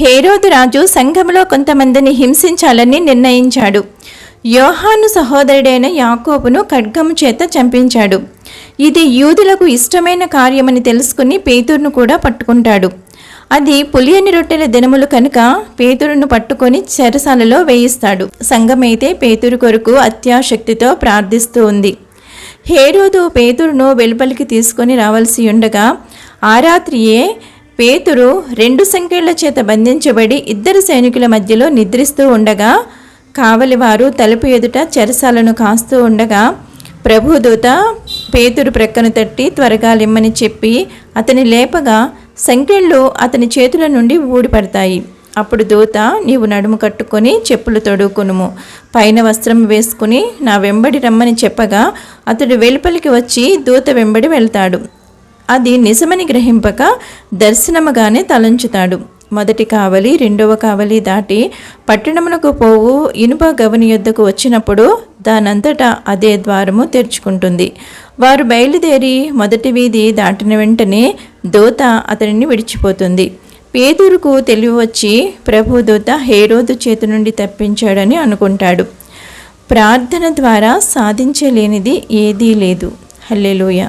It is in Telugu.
హేరోదు రాజు సంఘంలో కొంతమందిని హింసించాలని నిర్ణయించాడు. యోహాను సహోదరుడైన యాకోబును ఖడ్గము చేత చంపించాడు. ఇది యూదులకు ఇష్టమైన కార్యమని తెలుసుకుని పేతురును కూడా పట్టుకుంటాడు. అది పులియని రొట్టెల దినములు కనుక పేతురును పట్టుకొని చెరసాలలో వేయిస్తాడు. సంఘమైతే పేతురు కొరకు అత్యాశక్తితో ప్రార్థిస్తూ ఉంది. హేరోదు పేతురును వెలుపలికి తీసుకొని రావాల్సి ఉండగా ఆ రాత్రియే పేతురు రెండు సంఖ్యల చేత బంధించబడి ఇద్దరు సైనికుల మధ్యలో నిద్రిస్తూ ఉండగా కావలివారు తలుపు ఎదుట చెరసాలను కాస్తూ ఉండగా ప్రభుదూత పేతురు ప్రక్కను తట్టి త్వరగా లిమ్మని చెప్పి అతని లేపగా సంకెళ్ళు అతని చేతుల నుండి ఊడిపడతాయి. అప్పుడు దూత నీవు నడుము కట్టుకొని చెప్పులు తొడుక్కునుము పైన వస్త్రం వేసుకుని నా వెంబడి రమ్మని చెప్పగా అతడు వెలుపలికి వచ్చి దూత వెంబడి వెళ్తాడు. అది నిజమని గ్రహింపక దర్శనముగానే తలంచుతాడు. మొదటి కావలి రెండవ కావలి దాటి పట్టణమునకు పోవు ఇనుప గవని యొద్దకు వచ్చినప్పుడు దానంతటా అదే ద్వారము తెరుచుకుంటుంది. వారు బయలుదేరి మొదటి వీధి దాటిన వెంటనే దోత అతనిని విడిచిపోతుంది. పేదూరుకు తెలివి వచ్చి ప్రభు దూత హేరోదు చేతి నుండి తప్పించాడని అనుకుంటాడు. ప్రార్థన ద్వారా సాధించలేనిది ఏదీ లేదు. హల్లెలూయ.